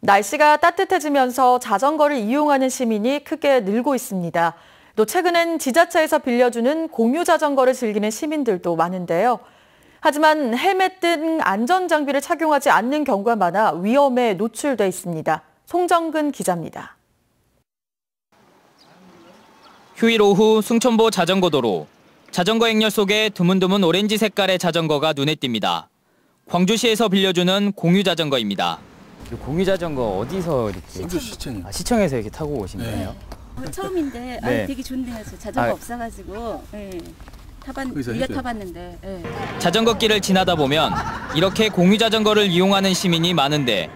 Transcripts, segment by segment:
날씨가 따뜻해지면서 자전거를 이용하는 시민이 크게 늘고 있습니다. 또 최근엔 지자체에서 빌려주는 공유 자전거를 즐기는 시민들도 많은데요. 하지만 헬멧 등 안전장비를 착용하지 않는 경우가 많아 위험에 노출돼 있습니다. 송정근 기자입니다. 휴일 오후 승천보 자전거도로 자전거 행렬 속에 드문드문 오렌지 색깔의 자전거가 눈에 띕니다. 광주시에서 빌려주는 공유 자전거입니다. 공유 자전거 어디서 이렇게 시청. 아, 시청에서 이렇게 타고 오신 네. 거예요? 어, 처음인데 네. 아, 되게 좋네요. 저 자전거 아. 없어가지고 예. 타봤 우리가. 타봤는데 예. 자전거 길을 지나다 보면 이렇게 공유 자전거를 이용하는 시민이 많은데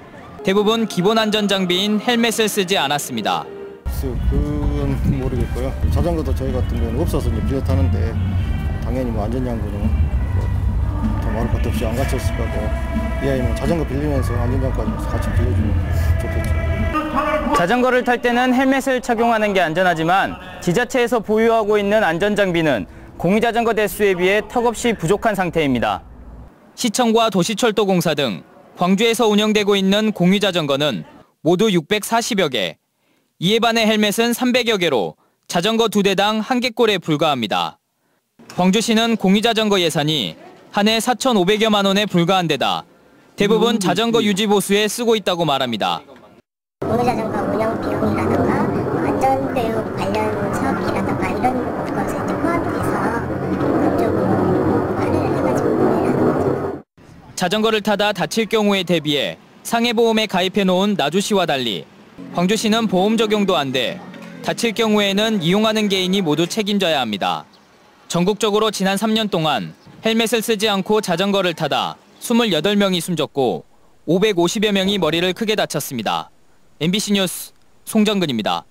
대부분 기본 안전 장비인 헬멧을 쓰지 않았습니다. 그건 모르겠고요. 자전거도 저희 같은 경우는 없어서 이제 빌려 타는데 당연히 뭐 안전장구는 말할 것도 없이 안 갖췄을 거고 이 아이는 자전거 빌리면서 안전장구까지 같이 빌려주면 좋겠죠. 자전거를 탈 때는 헬멧을 착용하는 게 안전하지만 지자체에서 보유하고 있는 안전장비는 공유 자전거 대수에 비해 턱없이 부족한 상태입니다. 시청과 도시철도공사 등 광주에서 운영되고 있는 공유 자전거는 모두 640여 개. 이에 반해 헬멧은 300여 개로 자전거 두 대당 한 개꼴에 불과합니다. 광주시는 공유 자전거 예산이 한 해 4,500여만 원에 불과한 데다 대부분 자전거 유지 보수에 쓰고 있다고 말합니다. 공유자전거 운영 비용이라든가 안전 교육 관련 사업비라든가 이런 것에 이제 포함이 돼서 그쪽으로 할인을 해가지고 거죠. 자전거를 타다 다칠 경우에 대비해 상해보험에 가입해 놓은 나주시와 달리 광주시는 보험 적용도 안 돼 다칠 경우에는 이용하는 개인이 모두 책임져야 합니다. 전국적으로 지난 3년 동안 헬멧을 쓰지 않고 자전거를 타다 28명이 숨졌고 550여 명이 머리를 크게 다쳤습니다. MBC 뉴스 송정근입니다.